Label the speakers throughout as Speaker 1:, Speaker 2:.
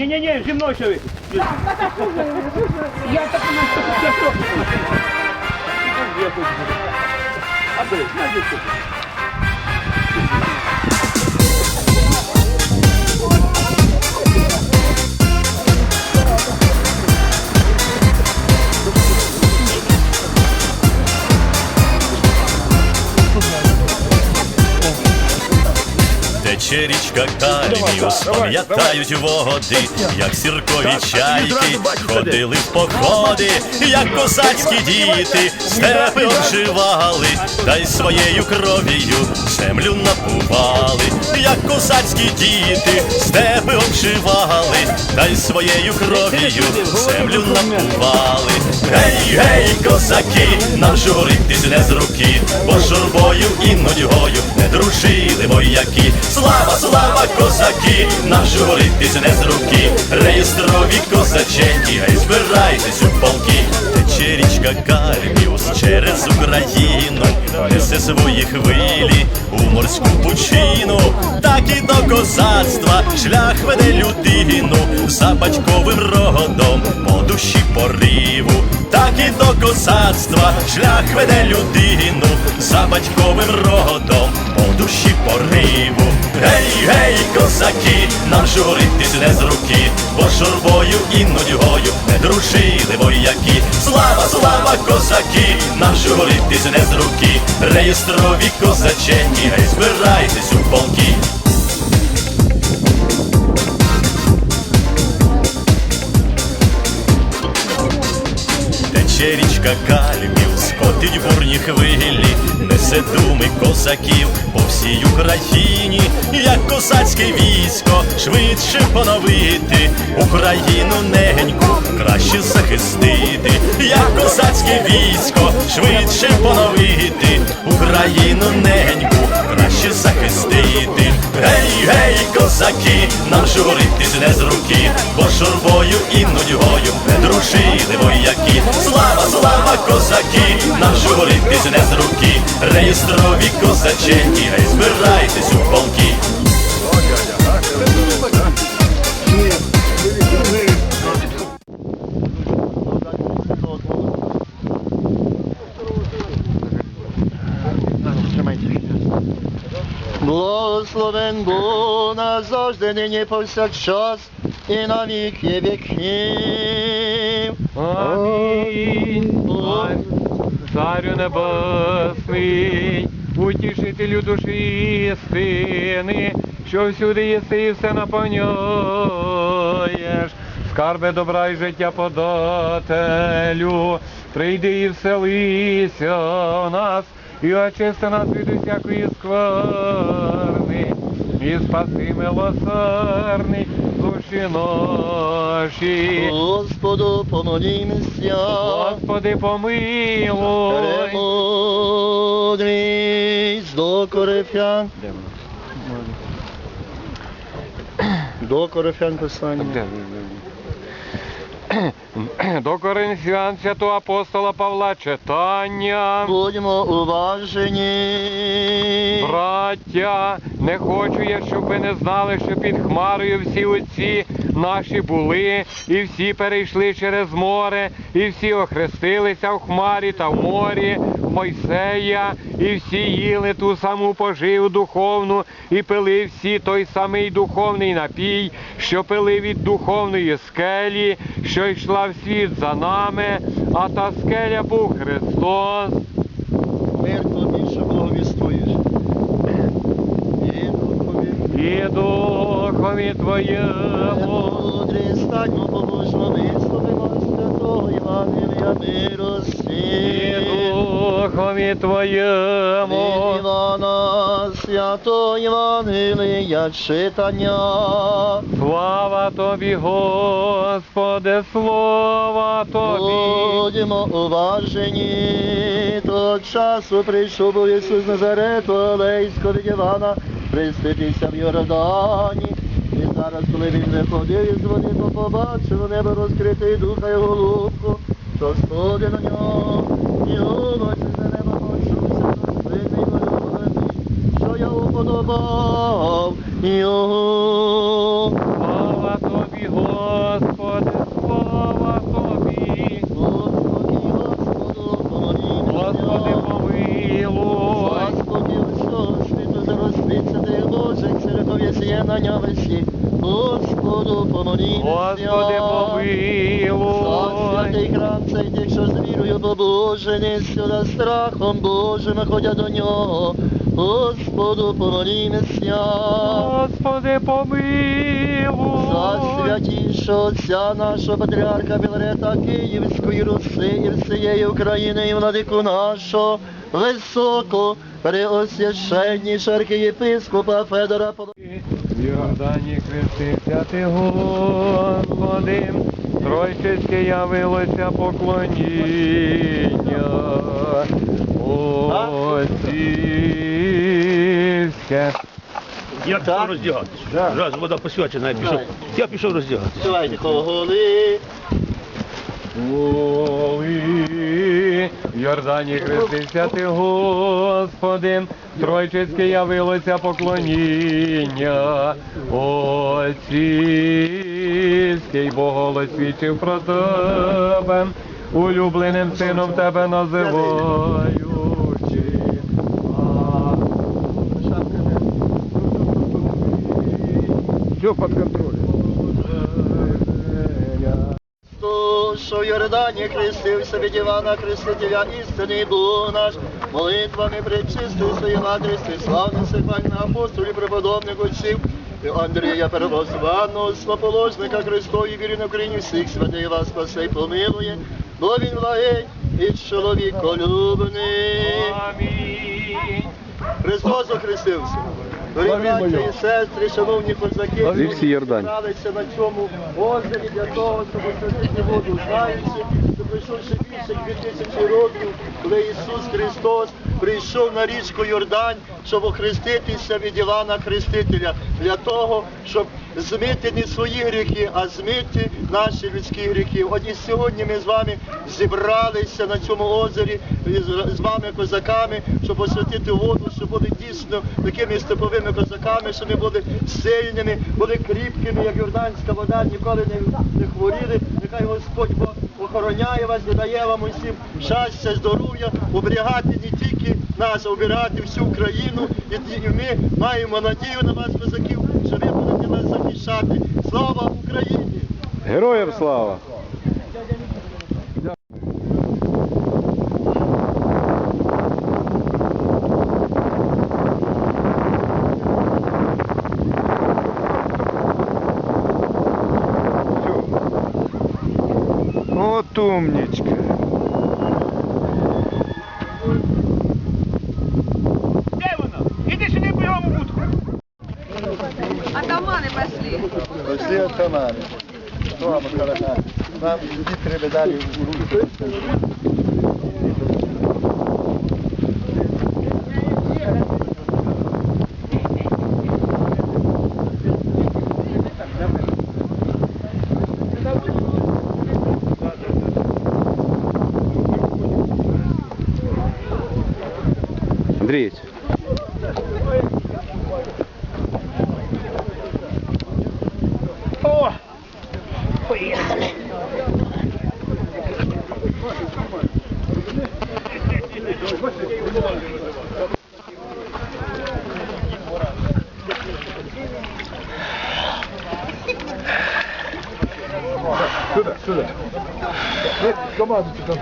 Speaker 1: Зі мною ще. Я так не я трохи. А ви, знаєте,
Speaker 2: Тече річка Кальміус, пам'ятають води, як сіркові чайки ходили в походи, як козацькі діти, степи обживали, та й своєю кров'ю землю напували, як козацькі діти, степи обживали, та й своєю кров'ю землю напували. Гей, гей, козаки, нам журитись не з руки, бо журбою і нудьгою не дружили вояки. Слава, слава, козаки, нам журитись не з руки. Реєстрові козаченьки, гей, збирайтесь у полки. Тече річка Кальміус через Україну, несе свої хвилі у морську пучину, так і до козацтва шлях веде людину за батьковим родом по душі пориву, так і до козацтва шлях веде людину за батьковим родом по душі пориву. Гей, гей, козаки, нам журитись не з руки, бо журбою і нудьгою дружили вояки. Слава, слава, козаки, нам журитись не з руки, реєстрові козачені, гей, збирайтесь у полки. Тече річка Кальмів, скотить бурні хвилі, несе думи козаків по всій Україні, як козацьке військо, швидше поновити Україну неньку, краще захистити, як козацьке військо, швидше поновити Україну неньку, краще захистити. Гей, гей, козаки, нам журитись не з руки, бо шурбою і нудьгою дружили вояки. Слава, слава, козаки, нам журитись не з руки, реєстрові козаченьки, гей, збирайтесь у полки.
Speaker 3: Благословен Бог назавжди, нині повсякчас і на віки віків.
Speaker 4: Амінь. Царю небесний, утішителю душі істини, що всюди єси і все наповняєш. Скарби добра і життя подателю, прийди і вселися в нас, і очисти нас від усякої скверни, і спаси милосердний душі наші.
Speaker 3: Господу помолімся,
Speaker 4: Господи, помилуй.
Speaker 3: премудрість до Корифян. До Корифян писання.
Speaker 4: До Коринфян святого апостола Павла читання.
Speaker 3: Будьмо уважені.
Speaker 4: Браття, не хочу я, щоб ви не знали, що під хмарою всі отці наші були, і всі перейшли через море, і всі охрестилися в хмарі та в морі Мойсея, і всі їли ту саму поживу духовну, і пили всі той самий духовний напій, що пили від духовної скелі, що йшла в світ за нами, а та скеля був Христос.
Speaker 3: Мир тобі, що благовістуєш. І духові.
Speaker 4: Твоєму.
Speaker 3: Мудрі висловимо святого Євангелія
Speaker 4: І
Speaker 3: милості.
Speaker 4: духові
Speaker 3: Від
Speaker 4: твоєму.
Speaker 3: Івана святого Євангелія читання.
Speaker 4: Слава тобі, Господи, слава тобі.
Speaker 3: Будьмо уважені, того часу прийшов був Ісус з Назарету, Алейського від Івана, хреститися в Йордані. І зараз, коли він виходив із води, то побачив небо розкрите і духа й голубку, що сходить на нього, і голос з неба почувся, сильний волюблений, що я у сподобав його.
Speaker 4: Слава тобі, Господи, слава тобі.
Speaker 3: Господи, Господу, помолімся.
Speaker 4: Господи, помилуй.
Speaker 3: Господи, усього світу зароститься ти Боже, церкові з'єднання весі. Господу, помолімся.
Speaker 4: Господи,
Speaker 3: За
Speaker 4: помилуй.
Speaker 3: святий храм цей тих, що з вірою побожені, сюди страхом Божим ходять до нього. Господу, помолімся.
Speaker 4: Господи,
Speaker 3: За
Speaker 4: помилуй.
Speaker 3: святішого отця нашого патріарха Біларета Київської Руси і всієї України і владику нашого високо преосвященніша архієпископа Федора Поло...
Speaker 4: В Йордані хрестився ти, Господи, Тройчиське явилося поклоніння. Отцівське.
Speaker 1: Я
Speaker 3: Так?
Speaker 1: пішов роздягатися. Раз вода посвячена, я пішов. Я пішов роздягатися.
Speaker 3: Давайте коли.
Speaker 4: Ой, в Йордані хрестився ти, Господи, Тройчиське явилося поклоніння. Отцівський Боголос свідчив про тебе, улюбленим сином тебе називаючи.
Speaker 1: Все під контролем.
Speaker 3: То, що в Йордані хрестився від Івана Хрестителя, істинний Бог наш, молитвами пречистої своєї матері, славних сихвальних апостолів, преподобних отців, Андрія Первозваного, слоположника Христові вірі на Україні всіх святий вас спасе й помилує, бо він благий і чоловіколюбний.
Speaker 4: Амінь.
Speaker 3: Христос охрестився. Дорогі сестри, шановні козаки,
Speaker 4: Йордані.
Speaker 3: зібралися на цьому озері для того, щоб освятити воду, знаючи, що пройшовши більше як 2000 років, коли Ісус Христос прийшов на річку Йордань, щоб охреститися від Івана Хрестителя, для того, щоб змити не свої гріхи, а змити наші людські гріхи. От і сьогодні ми з вами зібралися на цьому озері з- вами, козаками, щоб освятити воду, щоб були дійсно такими степовими козаками, щоб ми були сильними, були кріпкими, як Йорданська вода, ніколи не, хворіли. Нехай Господь Бог охороняє вас і дає вам усім щастя, здоров'я, оберігати не тільки нас, а оберігати всю Україну. І ми маємо надію на вас, козаків, що ви будете нас захищати. Слава Україні!
Speaker 4: Героям слава!
Speaker 5: Вот умничка.
Speaker 6: Пошли
Speaker 3: атамани. Що вам хороша? Нам тоді треба далі у руки.
Speaker 5: Андрій,
Speaker 1: О! Сюда, сюда. Нет, командуйте там.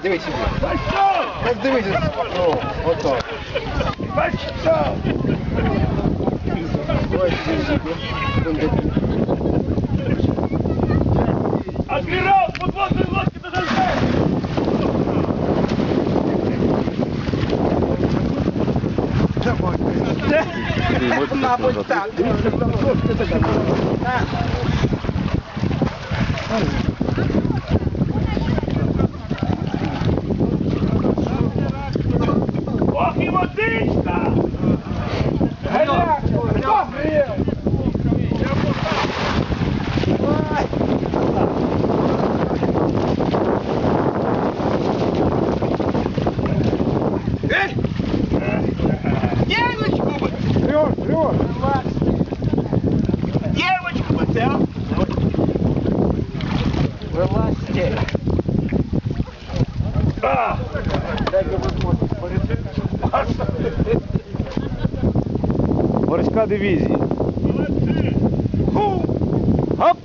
Speaker 7: зараз дивись сюди. Так дивися. О, отак. Ось сюди.
Speaker 1: Адмірал, подводної лодки
Speaker 7: подожди!
Speaker 1: Мабуть,
Speaker 7: так. Так.
Speaker 1: Ху!
Speaker 7: Гоп!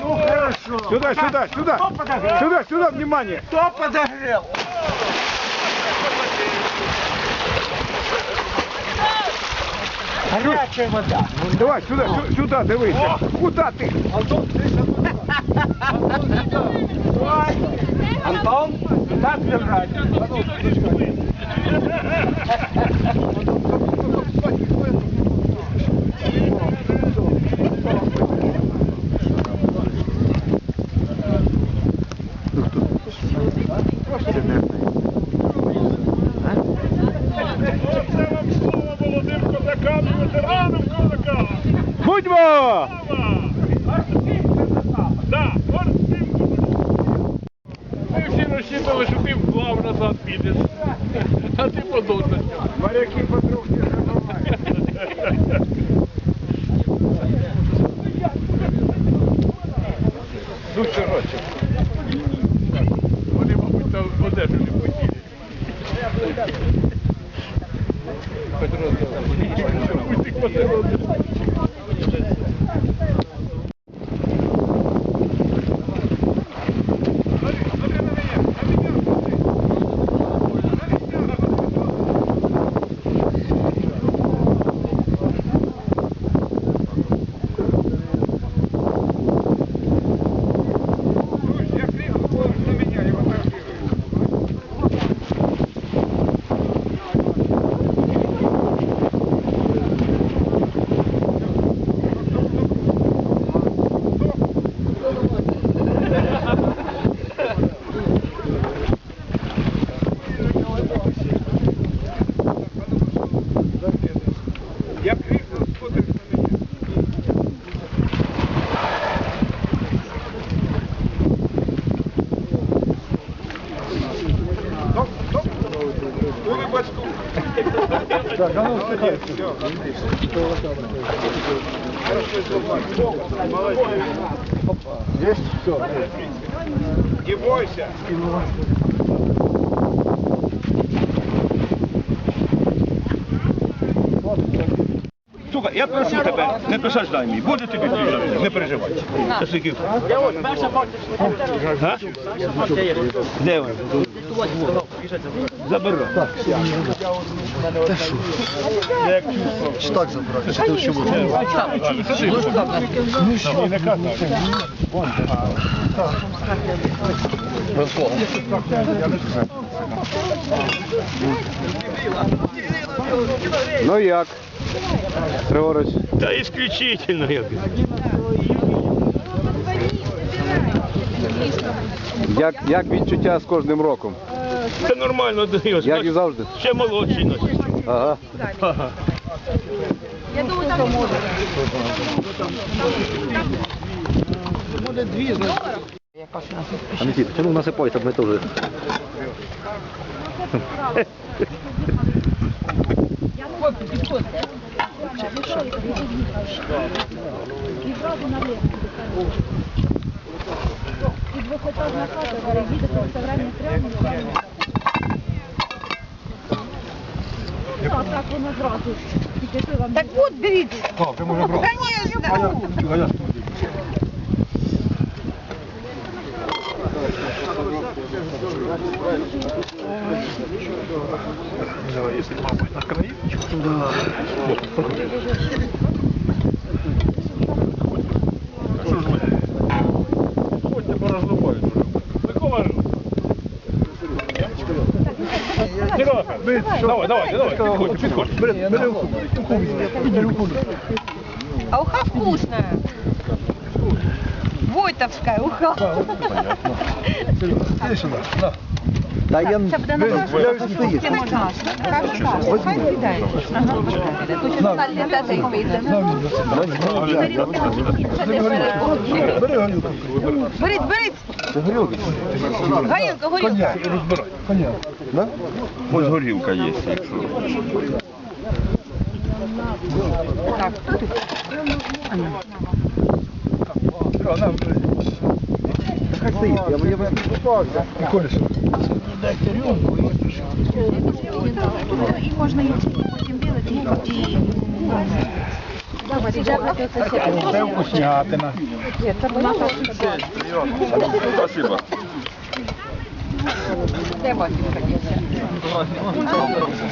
Speaker 1: Ну хорошо.
Speaker 7: Сюда, сюда, сюда. Сюда, сюда, внимание.
Speaker 1: Кто подогрел? Горячая вода.
Speaker 7: Давай, сюда, сю- сюда, дивися. Куда ти?
Speaker 8: Anton, laat je eruit. Thank you.
Speaker 7: Есть? Все.
Speaker 1: Не бойся. Сука, я прошу тебе, не досаждай мій, буде тобі дуже, не переживай. Це скільки? Га? Де ви? Заберу.
Speaker 5: Чи так забрати? Чи ти що буде?
Speaker 7: Ну як? Григорич,
Speaker 1: Та ісключительно як.
Speaker 7: як, як відчуття з кожним роком?
Speaker 1: Це нормально, Дайос.
Speaker 7: Як і завжди?
Speaker 1: Ще молодший наш.
Speaker 7: Ага.
Speaker 6: Я думаю, там може.
Speaker 7: А Никита, чому насипай, щоб ми теж...
Speaker 9: І двохетажна хата, переїдете в ресторанні прямо. Так, так воно зразу.
Speaker 6: Так от, беріть. Конечно.
Speaker 8: Ходьте Серега, давай, давай, давай, підходь, підходь.
Speaker 6: А уха вкусная. Войтовская уха.
Speaker 5: Та я
Speaker 6: Це буде на Це не каша. Каша. Хай віддай.
Speaker 5: бери галюку.
Speaker 6: Беріть, беріть. Горілка, горілка.
Speaker 5: Коня. Да?
Speaker 1: Ось горілка є, якщо.
Speaker 5: Все, на, бери. Хай стоїть, я, я возьму. Миколіш.
Speaker 10: І можна їх потім білити і...
Speaker 5: Це вкуснятина.
Speaker 1: Спасибо.
Speaker 6: Де батюшка дівся?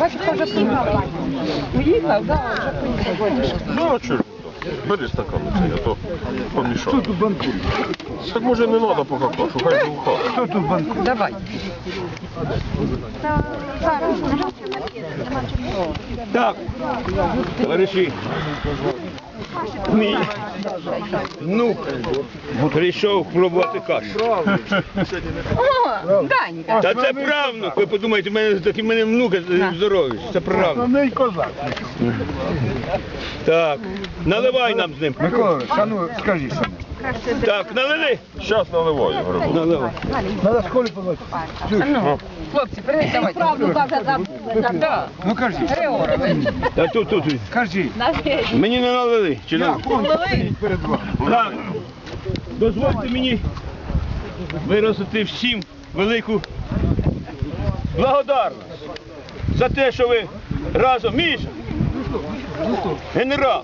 Speaker 6: Батюшка вже приїхав. Приїхав, да, вже приїхав.
Speaker 8: Ну, а чого? Бери стакан, це я то помішав. Хто тут банкує? Так може не треба поки кашу, хай духа.
Speaker 5: Хто тут банку?
Speaker 6: Давай.
Speaker 1: Так, товариші, мій внук прийшов пробувати кашу.
Speaker 6: О, Данька.
Speaker 1: Та це правнук, ви подумайте, в мене такий в мене внук здоровий, це правнук.
Speaker 5: Основний козак.
Speaker 1: Так, наливай нам з ним.
Speaker 5: Микола, шану, скажи скажи сам.
Speaker 1: Так, налили?
Speaker 8: Зараз наливаю, говорю.
Speaker 1: Наливай.
Speaker 5: Надо в школі побачити.
Speaker 6: Ну, хлопці, привіт, давайте. Правду Да.
Speaker 5: Ну кажи.
Speaker 6: Григорович.
Speaker 1: Та тут, тут.
Speaker 5: Кажи.
Speaker 1: Мені не налили. Чи налили?
Speaker 5: Перед вами.
Speaker 1: Так, дозвольте мені виразити всім велику благодарність за те, що ви разом, Міша, генерал,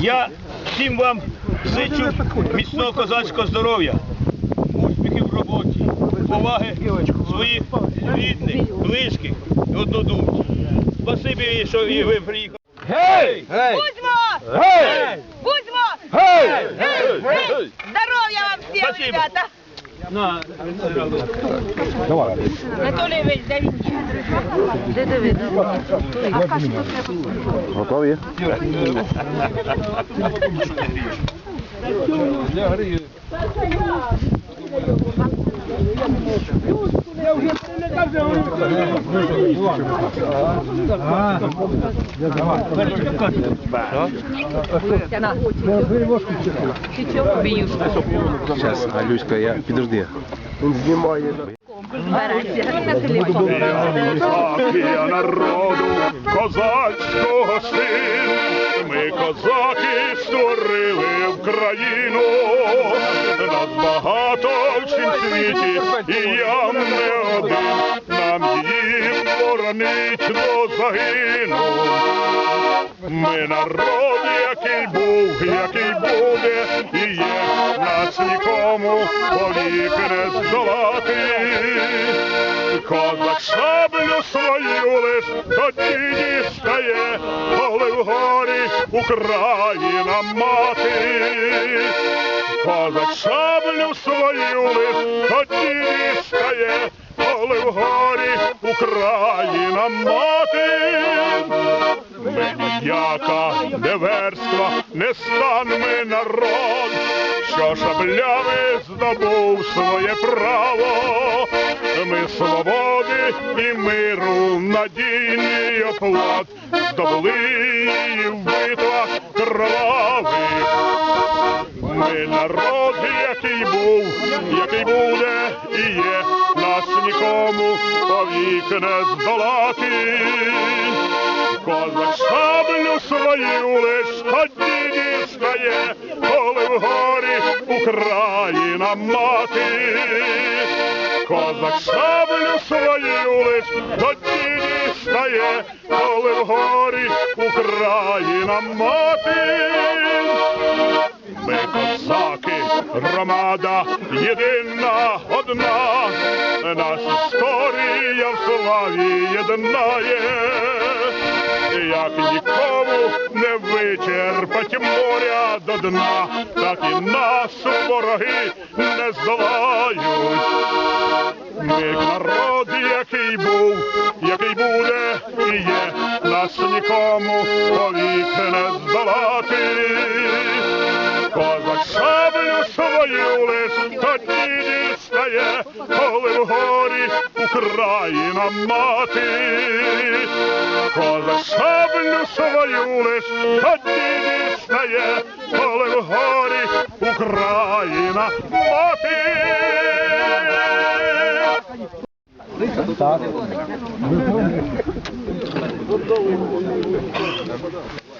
Speaker 1: я всім вам зичу міцного козацького здоров'я, успіхів в роботі, поваги своїх рідних, близьких і однодумців. Спасибі, що і ви приїхали. Гей! Гей!
Speaker 6: Будьмо!
Speaker 1: Гей!
Speaker 6: Будьмо!
Speaker 1: Гей!
Speaker 6: Гей! Гей! Здоров'я вам всім,
Speaker 1: Спасибо.
Speaker 6: ребята!
Speaker 1: На,
Speaker 6: Анатолій Ильич, давіть. Де диви?
Speaker 5: Готові?
Speaker 11: Зараз, Галюська, я підожди.
Speaker 8: Козакія народу, козацького ми козаки створили в країну, нас багато світі, і я не один, нам її боронить до загину. Ми народ, який був, який буде, і є нас нікому повік не здолати. Козак шаблю свою лиш тоді дістає, коли вгорі Україна мати. Козак шаблю свою тоді дістає, коли вгорі Україна мати. Ми ніяка не верства, не стан ми народ, що шаблями здобув своє право. Ми свободи і миру надійний оплот здобули в битвах кровавих. Народ, який був, який буде і є, нас нікому повік не здолати. Козак шаблю свою лиш тоді дістає, коли вгорі Україна мати. Козак шаблю свою лиш тоді дістає, коли вгорі Україна мати. Ми козаки, громада єдина, одна, наша історія в славі єднає, як нікому не вичерпать моря до дна, так і нас вороги не здолають. Ми народ, який був, який буде і є, нас нікому повік не здолати. Козак шаблю свою лиш тоді дістає, коли вгорі Україна мати. Козак шаблю свою лиш тоді дістає, коли вгорі Україна мати.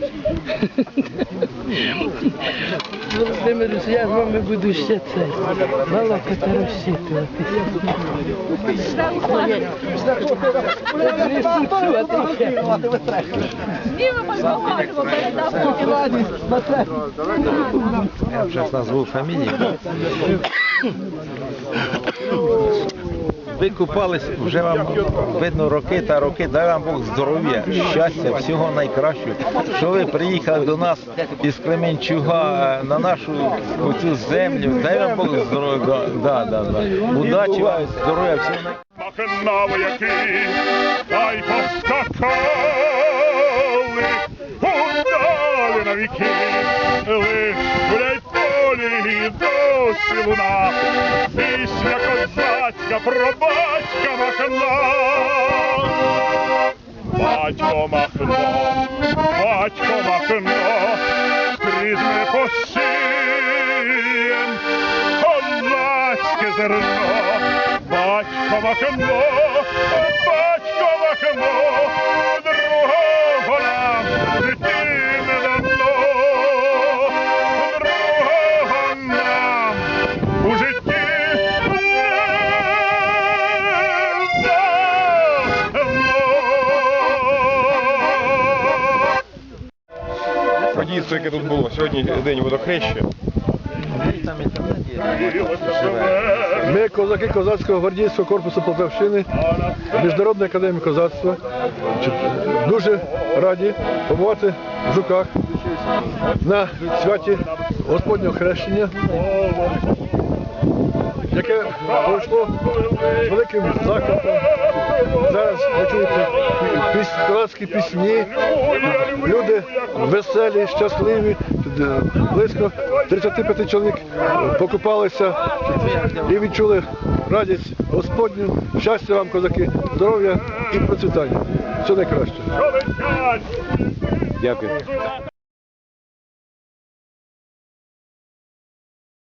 Speaker 11: мужик.
Speaker 12: Володимир, я з вами буду ще це балакати розчитувати.
Speaker 11: Я зараз назву фамілії. Ви купались, вже вам видно роки та роки, дай вам Бог здоров'я, щастя, всього найкращого. Що ви приїхали до нас із Кременчуга е, на нашу цю землю, дай вам Бог здоров'я, да, да, да. удачі вам, здоров'я, всього найкращого.
Speaker 8: Махнав який, та поскакали, удали на полі досі луна, пісня козацька про батька Махна. Батько Махно, батько Махно, скрізь ми козацьке зерно, батько Махно, дано.
Speaker 5: Подійство, яке тут було. Сьогодні день водохреща. Ми, козаки Козацького гвардійського корпусу Полтавщини, Міжнародної академії козацтва, дуже раді побувати в Жуках на святі Господнього хрещення, яке пройшло з великим закладом. Зараз ви чуєте піс- пісні, люди веселі, щасливі, е, близько 35 чоловік покупалися і відчули радість Господню, щастя вам, козаки, здоров'я і процвітання. Все найкраще.
Speaker 11: Дякую.